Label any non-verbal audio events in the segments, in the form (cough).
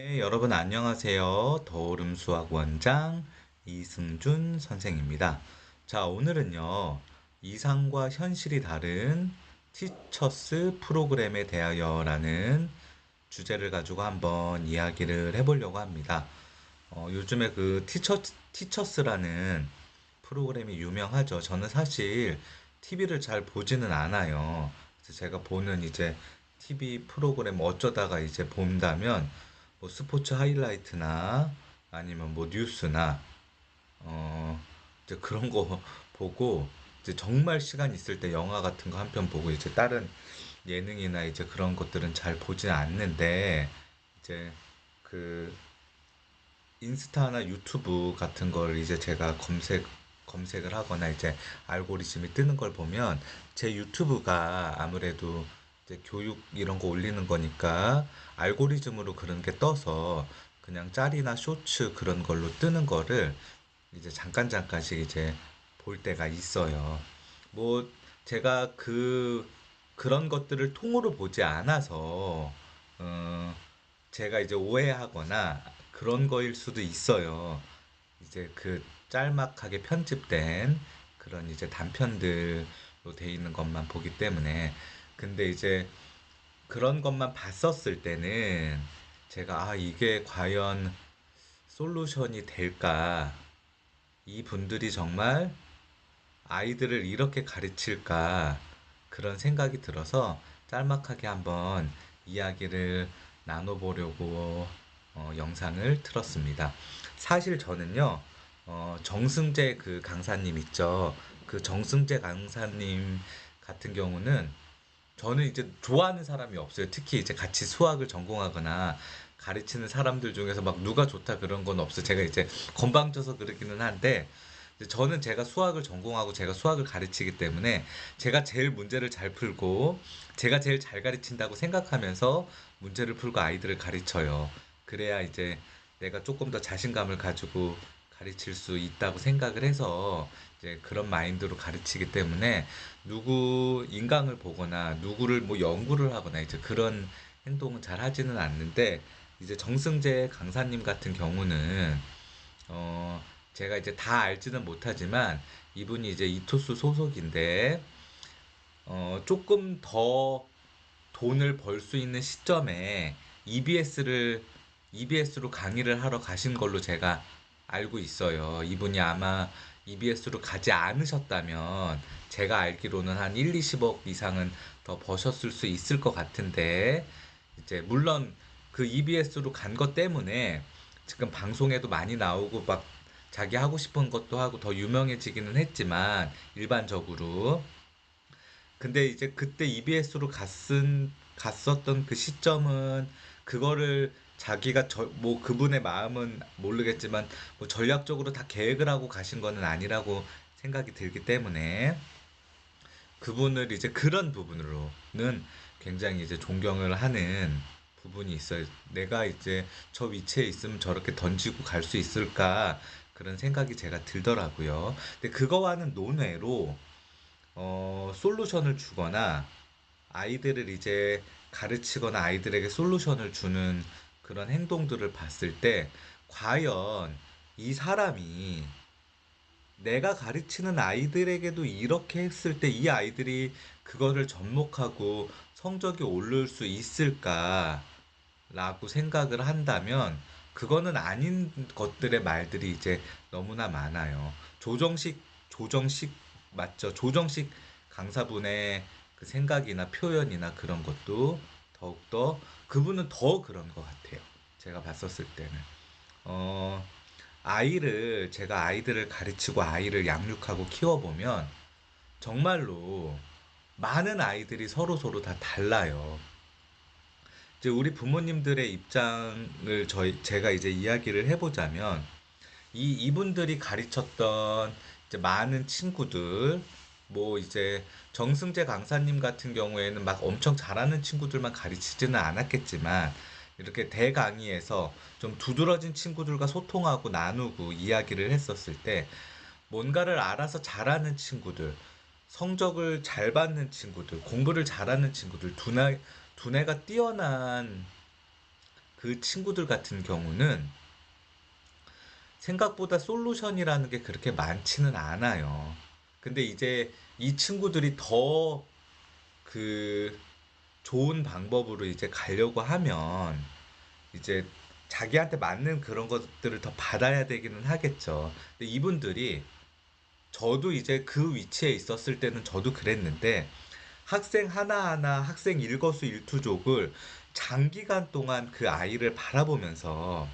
네, 여러분 안녕하세요. 더오름 수학 원장 이승준 선생입니다. 자, 오늘은요. 이상과 현실이 다른 티처스 프로그램에 대하여라는 주제를 가지고 한번 이야기를 해보려고 합니다. 어, 요즘에 그 티처, 티처스라는 프로그램이 유명하죠. 저는 사실 TV를 잘 보지는 않아요. 제가 보는 이제 TV 프로그램 어쩌다가 이제 본다면 뭐 스포츠 하이라이트나 아니면 뭐 뉴스나 어 이제 그런 거 (laughs) 보고 이제 정말 시간 있을 때 영화 같은 거 한 편 보고 이제 다른 예능이나 이제 그런 것들은 잘 보지는 않는데 이제 그 인스타나 유튜브 같은 걸 이제 제가 검색 검색을 하거나 이제 알고리즘이 뜨는 걸 보면 제 유튜브가 아무래도 이제 교육 이런 거 올리는 거니까 알고리즘으로 그런 게 떠서 그냥 짤이나 쇼츠 그런 걸로 뜨는 거를 이제 잠깐 잠깐씩 이제 볼 때가 있어요. 뭐 제가 그 그런 것들을 통으로 보지 않아서 어 제가 이제 오해하거나 그런 거일 수도 있어요. 이제 그 짤막하게 편집된 그런 이제 단편들로 돼 있는 것만 보기 때문에 근데 이제 그런 것만 봤었을 때는 제가 아 이게 과연 솔루션이 될까? 이 분들이 정말 아이들을 이렇게 가르칠까? 그런 생각이 들어서 짤막하게 한번 이야기를 나눠보려고 어, 영상을 틀었습니다. 사실 저는요, 어, 정승재 그 강사님 있죠. 그 정승재 강사님 같은 경우는 저는 이제 좋아하는 사람이 없어요. 특히 이제 같이 수학을 전공하거나 가르치는 사람들 중에서 막 누가 좋다 그런 건 없어요. 제가 이제 건방져서 그러기는 한데 저는 제가 수학을 전공하고 제가 수학을 가르치기 때문에 제가 제일 문제를 잘 풀고 제가 제일 잘 가르친다고 생각하면서 문제를 풀고 아이들을 가르쳐요. 그래야 이제 내가 조금 더 자신감을 가지고 가르칠 수 있다고 생각을 해서 이제 그런 마인드로 가르치기 때문에 누구 인강을 보거나 누구를 뭐 연구를 하거나 이제 그런 행동은 잘 하지는 않는데 이제 정승재 강사님 같은 경우는 어 제가 이제 다 알지는 못하지만 이분이 이제 이토스 소속인데 어 조금 더 돈을 벌 수 있는 시점에 EBS를 EBS로 강의를 하러 가신 걸로 제가 알고 있어요. 이분이 아마 EBS로 가지 않으셨다면 제가 알기로는 한 1, 20억 이상은 더 버셨을 수 있을 것 같은데 이제 물론 그 EBS로 간 것 때문에 지금 방송에도 많이 나오고 막 자기 하고 싶은 것도 하고 더 유명해지기는 했지만 일반적으로. 근데 이제 그때 EBS로 갔은 갔었던 그 시점은 그거를 자기가 저, 뭐 그분의 마음은 모르겠지만 뭐 전략적으로 다 계획을 하고 가신 거는 아니라고 생각이 들기 때문에 그분을 이제 그런 부분으로는 굉장히 이제 존경을 하는 부분이 있어요. 내가 이제 저 위치에 있으면 저렇게 던지고 갈 수 있을까 그런 생각이 제가 들더라고요. 근데 그거와는 논외로 어, 솔루션을 주거나 아이들을 이제 가르치거나 아이들에게 솔루션을 주는 그런 행동들을 봤을 때 과연 이 사람이 내가 가르치는 아이들에게도 이렇게 했을 때 이 아이들이 그거를 접목하고 성적이 오를 수 있을까라고 생각을 한다면 그거는 아닌 것들의 말들이 이제 너무나 많아요. 조정식, 조정식, 맞죠? 조정식 강사분의 그 생각이나 표현이나 그런 것도 더욱더 그분은 더 그런 것 같아요. 제가 봤었을 때는. 어, 아이를, 제가 아이들을 가르치고 아이를 양육하고 키워보면 정말로 많은 아이들이 서로 서로 다 달라요. 이제 우리 부모님들의 입장을 저희, 제가 이제 이야기를 해보자면 이, 이분들이 가르쳤던 많은 친구들, 뭐 이제 정승재 강사님 같은 경우에는 막 엄청 잘하는 친구들만 가르치지는 않았겠지만 이렇게 대강의에서 좀 두드러진 친구들과 소통하고 나누고 이야기를 했었을 때 뭔가를 알아서 잘하는 친구들, 성적을 잘 받는 친구들, 공부를 잘하는 친구들, 두뇌, 두뇌가 뛰어난 그 친구들 같은 경우는 생각보다 솔루션이라는 게 그렇게 많지는 않아요. 근데 이제 이 친구들이 더 그 좋은 방법으로 이제 가려고 하면 이제 자기한테 맞는 그런 것들을 더 받아야 되기는 하겠죠. 근데 이분들이 저도 이제 그 위치에 있었을 때는 저도 그랬는데 학생 하나하나 학생 일거수 일투족을 장기간 동안 그 아이를 바라보면서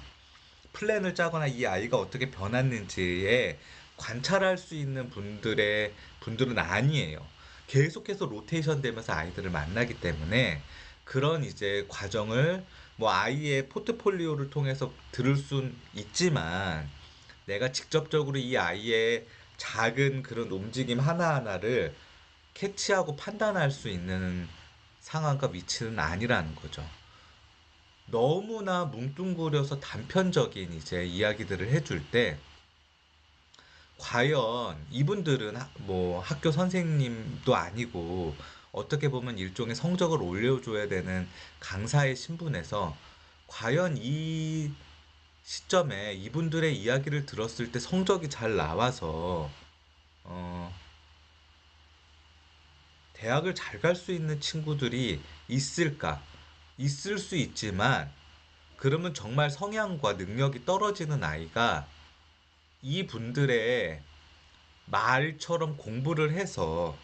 플랜을 짜거나 이 아이가 어떻게 변했는지에 관찰할 수 있는 분들의 분들은 아니에요. 계속해서 로테이션 되면서 아이들을 만나기 때문에 그런 이제 과정을 뭐 아이의 포트폴리오를 통해서 들을 순 있지만 내가 직접적으로 이 아이의 작은 그런 움직임 하나하나를 캐치하고 판단할 수 있는 상황과 위치는 아니라는 거죠. 너무나 뭉뚱그려서 단편적인 이제 이야기들을 해줄 때 과연 이분들은 하- 뭐 학교 선생님도 아니고 어떻게 보면 일종의 성적을 올려줘야 되는 강사의 신분에서 과연 이 시점에 이분들의 이야기를 들었을 때 성적이 잘 나와서 어, 대학을 잘 갈 수 있는 친구들이 있을까? 있을 수 있지만 그러면 정말 성향과 능력이 떨어지는 아이가 이 분들의 말처럼 공부를 해서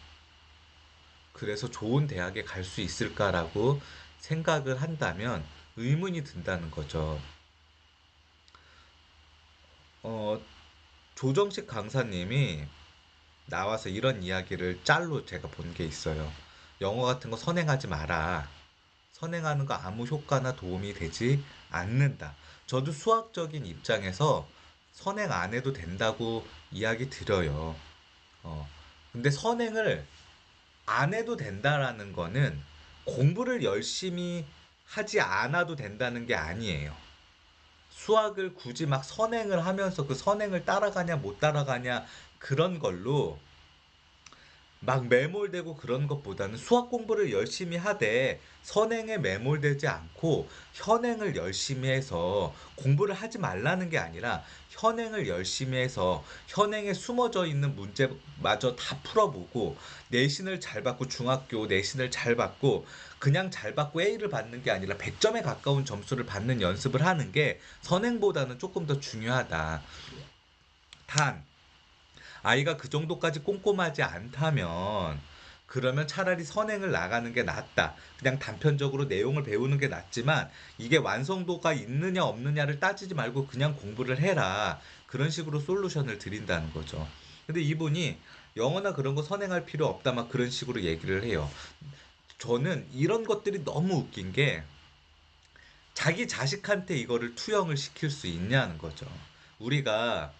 그래서 좋은 대학에 갈 수 있을까라고 생각을 한다면 의문이 든다는 거죠. 어, 조정식 강사님이 나와서 이런 이야기를 짤로 제가 본 게 있어요. 영어 같은 거 선행하지 마라. 선행하는 거 아무 효과나 도움이 되지 않는다. 저도 수학적인 입장에서 선행 안 해도 된다고 이야기 드려요. 어, 근데 선행을 안 해도 된다라는 거는 공부를 열심히 하지 않아도 된다는 게 아니에요. 수학을 굳이 막 선행을 하면서 그 선행을 따라가냐 못 따라가냐 그런 걸로 막 매몰되고 그런 것보다는 수학 공부를 열심히 하되 선행에 매몰되지 않고 현행을 열심히 해서 공부를 하지 말라는 게 아니라 현행을 열심히 해서 현행에 숨어져 있는 문제마저 다 풀어보고 내신을 잘 받고 중학교 내신을 잘 받고 그냥 잘 받고 A를 받는 게 아니라 100점에 가까운 점수를 받는 연습을 하는 게 선행보다는 조금 더 중요하다. 단 아이가 그 정도까지 꼼꼼하지 않다면 그러면 차라리 선행을 나가는 게 낫다. 그냥 단편적으로 내용을 배우는 게 낫지만 이게 완성도가 있느냐 없느냐를 따지지 말고 그냥 공부를 해라. 그런 식으로 솔루션을 드린다는 거죠. 근데 이분이 영어나 그런 거 선행할 필요 없다 막 그런 식으로 얘기를 해요. 저는 이런 것들이 너무 웃긴 게 자기 자식한테 이거를 투영을 시킬 수 있냐는 거죠. 우리가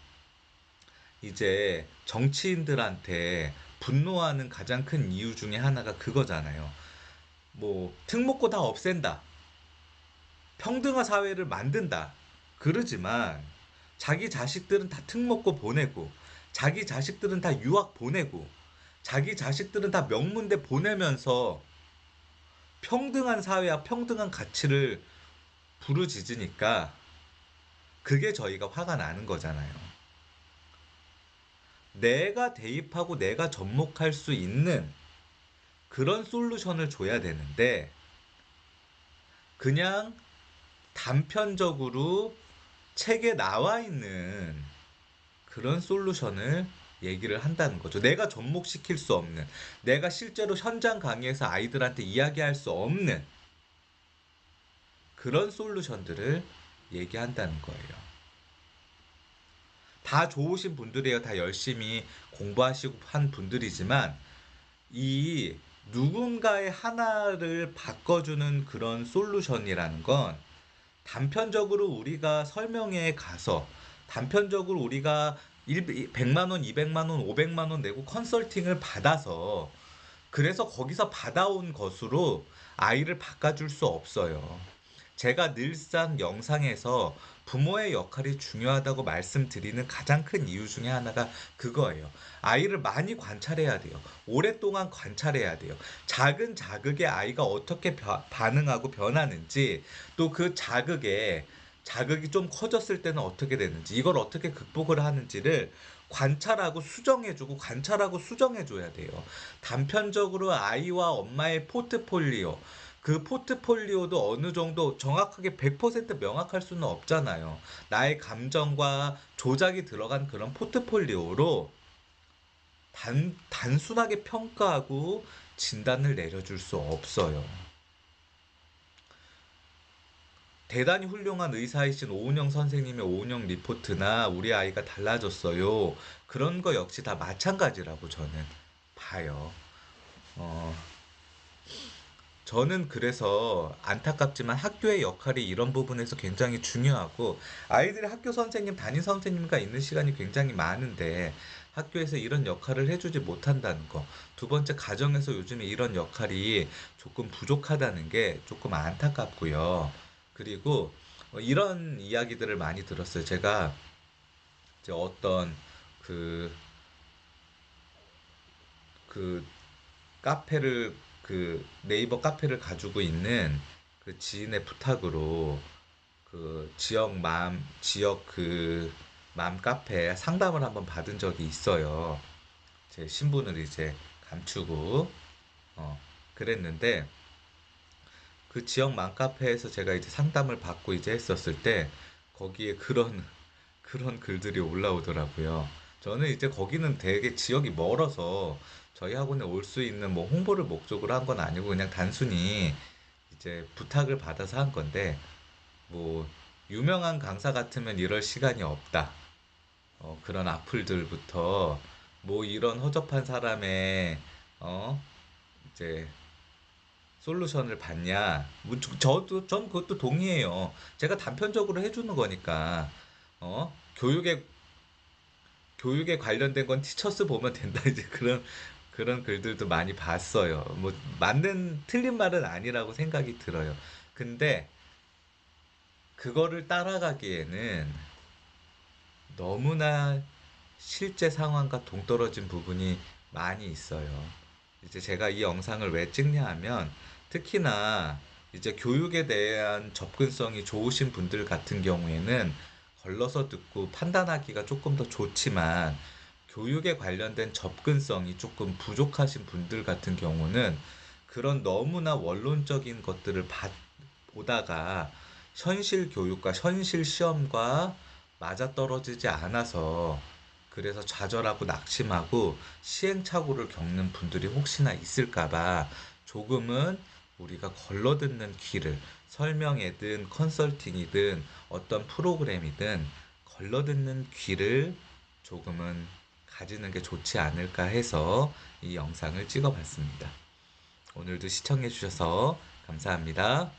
이제 정치인들한테 분노하는 가장 큰 이유 중에 하나가 그거잖아요. 뭐 특목고 다 없앤다. 평등화 사회를 만든다. 그러지만 자기 자식들은 다 특목고 보내고 자기 자식들은 다 유학 보내고 자기 자식들은 다 명문대 보내면서 평등한 사회와 평등한 가치를 부르짖으니까 그게 저희가 화가 나는 거잖아요. 내가 대입하고 내가 접목할 수 있는 그런 솔루션을 줘야 되는데 그냥 단편적으로 책에 나와 있는 그런 솔루션을 얘기를 한다는 거죠. 내가 접목시킬 수 없는, 내가 실제로 현장 강의에서 아이들한테 이야기할 수 없는 그런 솔루션들을 얘기한다는 거예요. 다 좋으신 분들이에요. 다 열심히 공부하시고 한 분들이지만 이 누군가의 하나를 바꿔주는 그런 솔루션이라는 건 단편적으로 우리가 설명회에 가서 단편적으로 우리가 100만 원, 200만 원, 500만 원 내고 컨설팅을 받아서 그래서 거기서 받아온 것으로 아이를 바꿔줄 수 없어요. 제가 늘상 영상에서 부모의 역할이 중요하다고 말씀드리는 가장 큰 이유 중에 하나가 그거예요. 아이를 많이 관찰해야 돼요. 오랫동안 관찰해야 돼요. 작은 자극에 아이가 어떻게 벼- 반응하고 변하는지 또 그 자극에 자극이 좀 커졌을 때는 어떻게 되는지 이걸 어떻게 극복을 하는지를 관찰하고 수정해주고 관찰하고 수정해줘야 돼요. 단편적으로 아이와 엄마의 포트폴리오 그 포트폴리오도 어느 정도 정확하게 100% 명확할 수는 없잖아요. 나의 감정과 조작이 들어간 그런 포트폴리오로 단, 단순하게 평가하고 진단을 내려줄 수 없어요. 대단히 훌륭한 의사이신 오은영 선생님의 오은영 리포트나 우리 아이가 달라졌어요. 그런 거 역시 다 마찬가지라고 저는 봐요. 어, 저는 그래서 안타깝지만 학교의 역할이 이런 부분에서 굉장히 중요하고 아이들이 학교 선생님, 담임 선생님과 있는 시간이 굉장히 많은데 학교에서 이런 역할을 해주지 못한다는 거. 두 번째, 가정에서 요즘에 이런 역할이 조금 부족하다는 게 조금 안타깝고요. 그리고 어, 이런 이야기들을 많이 들었어요. 제가 이제 어떤 그, 그 카페를 그 네이버 카페를 가지고 있는 그 지인의 부탁으로 그 지역 맘 지역 그 맘 카페 상담을 한번 받은 적이 있어요. 제 신분을 이제 감추고 어 그랬는데 그 지역 맘 카페에서 제가 이제 상담을 받고 이제 했었을 때 거기에 그런 그런 글들이 올라오더라고요. 저는 이제 거기는 되게 지역이 멀어서 저희 학원에 올 수 있는 뭐 홍보를 목적으로 한 건 아니고 그냥 단순히 이제 부탁을 받아서 한 건데 뭐 유명한 강사 같으면 이럴 시간이 없다. 어, 그런 악플들부터 뭐 이런 허접한 사람의 어 이제 솔루션을 받냐? 뭐 저- 저도 전 그것도 동의해요. 제가 단편적으로 해주는 거니까 어 교육에 교육에 관련된 건 티처스 보면 된다 (laughs) 이제 그런 그런 글들도 많이 봤어요. 뭐 맞는 틀린 말은 아니라고 생각이 들어요. 근데 그거를 따라가기에는 너무나 실제 상황과 동떨어진 부분이 많이 있어요. 이제 제가 이 영상을 왜 찍냐 하면 특히나 이제 교육에 대한 접근성이 좋으신 분들 같은 경우에는 걸러서 듣고 판단하기가 조금 더 좋지만 교육에 관련된 접근성이 조금 부족하신 분들 같은 경우는 그런 너무나 원론적인 것들을 받, 보다가 현실 교육과 현실 시험과 맞아떨어지지 않아서 그래서 좌절하고 낙심하고 시행착오를 겪는 분들이 혹시나 있을까봐 조금은 우리가 걸러듣는 귀를 설명회든 컨설팅이든 어떤 프로그램이든 걸러듣는 귀를 조금은 가지는 게 좋지 않을까 해서 이 영상을 찍어 봤습니다. 오늘도 시청해 주셔서 감사합니다.